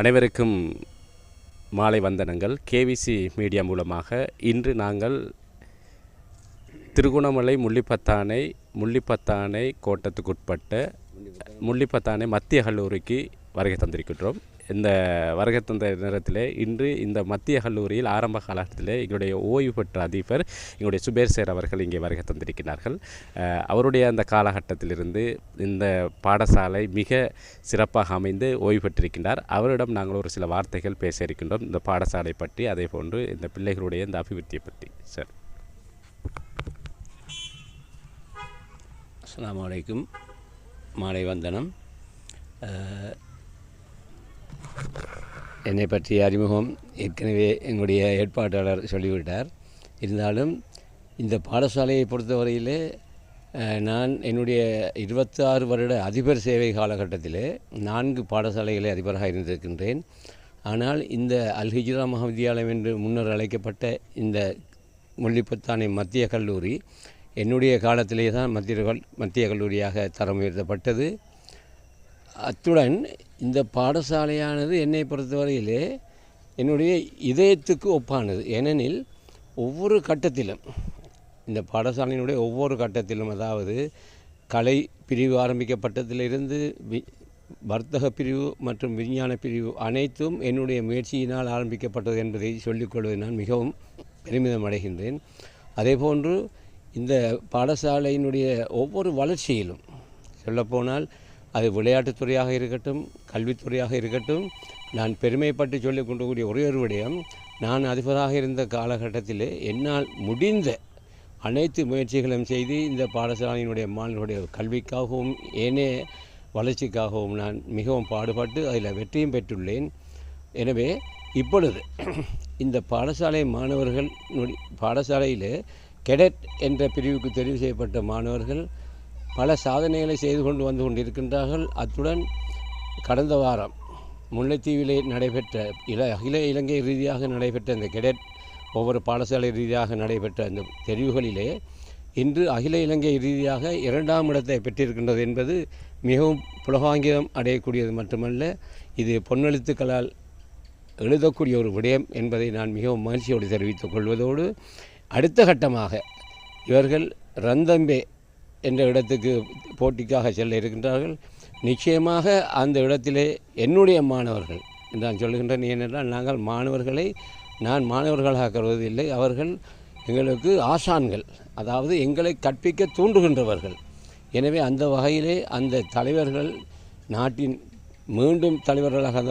அனைவருக்கும் மாலை வந்தனங்கள். KVC media மூலமாக இன்று நாங்கள் திருகோணமலை முள்ளிப்பத்தானை முள்ளிப்பத்தானை கோட்டத்துக்குட்பட்ட முள்ளிப்பத்தானை மத்திய கல்லூரிக்கு வருகை தந்திருக்கின்றோம். இந்த வருகை தந்த நேரத்தில் இன்று இந்த மத்திய கல்லூரியில் ஆரம்ப காலகட்டத்தில் எங்களுடைய ஓய்வு பெற்ற அதிபர் எங்களுடைய சுபேர் சேர் அவர்கள் இங்கே வருகை தந்திருக்கிறார்கள். அவருடைய அந்த காலகட்டத்திலிருந்து இந்த பாடசாலை மிக சிறப்பாக அமைந்து ஓய்வு பெற்றிருக்கின்றார். அவரிடம் நாங்கள் ஒரு சில வார்த்தைகள் பேச இருக்கின்றோம். இந்த பாடசாலை பற்றி அதே போன்று இந்த பிள்ளைகளுடைய இந்த அபிவிருத்தியை பற்றி. சார். அஸ்ஸலாமு வலைக்கும் மாலை வந்தனம். என்னை பற்றிய அறிமுகம் ஏற்கனவே எங்களுடைய ஏற்பாட்டாளர் சொல்லிவிட்டார். இருந்தாலும் இந்த பாடசாலையை பொறுத்தவரையிலே நான் என்னுடைய இருபத்தாறு வருட அதிபர் சேவை காலகட்டத்திலே நான்கு பாடசாலைகளை அதிபராக இருந்திருக்கின்றேன். ஆனால் இந்த அல் ஹிஜ்ரா மகாவித்யாலயம் என்று முன்னர் அழைக்கப்பட்ட இந்த முள்ளிப்பத்தானை மத்திய கல்லூரி என்னுடைய காலத்திலே தான் மத்திய கல் மத்திய கல்லூரியாக தரம் உயர்த்தப்பட்டது. அத்துடன் இந்த பாடசாலையானது என்னை பொறுத்தவரையிலே என்னுடைய இதயத்துக்கு ஒப்பானது. ஏனெனில் ஒவ்வொரு கட்டத்திலும் இந்த பாடசாலையினுடைய ஒவ்வொரு கட்டத்திலும் அதாவது கலை பிரிவு ஆரம்பிக்கப்பட்டதிலிருந்து வி வர்த்தக பிரிவு மற்றும் விஞ்ஞான பிரிவு அனைத்தும் என்னுடைய முயற்சியினால் ஆரம்பிக்கப்பட்டது என்பதை சொல்லிக்கொள்வதை நான் மிகவும் பெருமிதம் அடைகின்றேன். அதேபோன்று இந்த பாடசாலையினுடைய ஒவ்வொரு வளர்ச்சியிலும் சொல்லப்போனால் அது விளையாட்டுத்துறையாக இருக்கட்டும் கல்வித்துறையாக இருக்கட்டும் நான் பெருமைப்பட்டு சொல்லிக் கொண்டக்கூடிய ஒரே ஒரு விடயம் நான் அதிபராக இருந்த காலகட்டத்தில் என்னால் முடிந்த அனைத்து முயற்சிகளும் செய்து இந்த பாடசாலையினுடைய மாணவர்களுடைய கல்விக்காகவும் ஏனைய வளர்ச்சிக்காகவும் நான் மிகவும் பாடுபட்டு அதில் வெற்றியும் பெற்றுள்ளேன். எனவே இப்பொழுது இந்த பாடசாலை மாணவர்கள் பாடசாலையில் கெடட் என்ற பிரிவுக்கு தெரிவு செய்யப்பட்ட மாணவர்கள் பல சாதனைகளை செய்து கொண்டு வந்து கொண்டிருக்கின்றார்கள். அத்துடன் கடந்த வாரம் முல்லைத்தீவிலே நடைபெற்ற இல அகில இலங்கை ரீதியாக நடைபெற்ற இந்த கெடட் ஒவ்வொரு பாடசாலை ரீதியாக நடைபெற்ற அந்த தெரிவுகளிலே இன்று அகில இலங்கை ரீதியாக இரண்டாம் இடத்தை பெற்றிருக்கின்றது என்பது மிகவும் புலகாங்கிதம் அடையக்கூடியது மட்டுமல்ல இது பொன்னெழுத்துக்களால் எழுதக்கூடிய ஒரு விடயம் என்பதை நான் மிகவும் மகிழ்ச்சியோடு தெரிவித்துக் கொள்வதோடு அடுத்த கட்டமாக இவர்கள் ரந்தம்பே என்ற இடத்துக்கு போட்டிக்காக செல்ல இருக்கின்றார்கள். நிச்சயமாக அந்த இடத்திலே என்னுடைய மாணவர்கள் நான் சொல்லுகின்றேன் ஏனென்றால் நாங்கள் மாணவர்களை நான் மாணவர்களாக கருவதில்லை அவர்கள் எங்களுக்கு ஆசான்கள் அதாவது எங்களை கற்பிக்க தூண்டுகின்றவர்கள். எனவே அந்த வகையிலே அந்த தலைவர்கள் நாட்டின் மீண்டும் தலைவர்களாக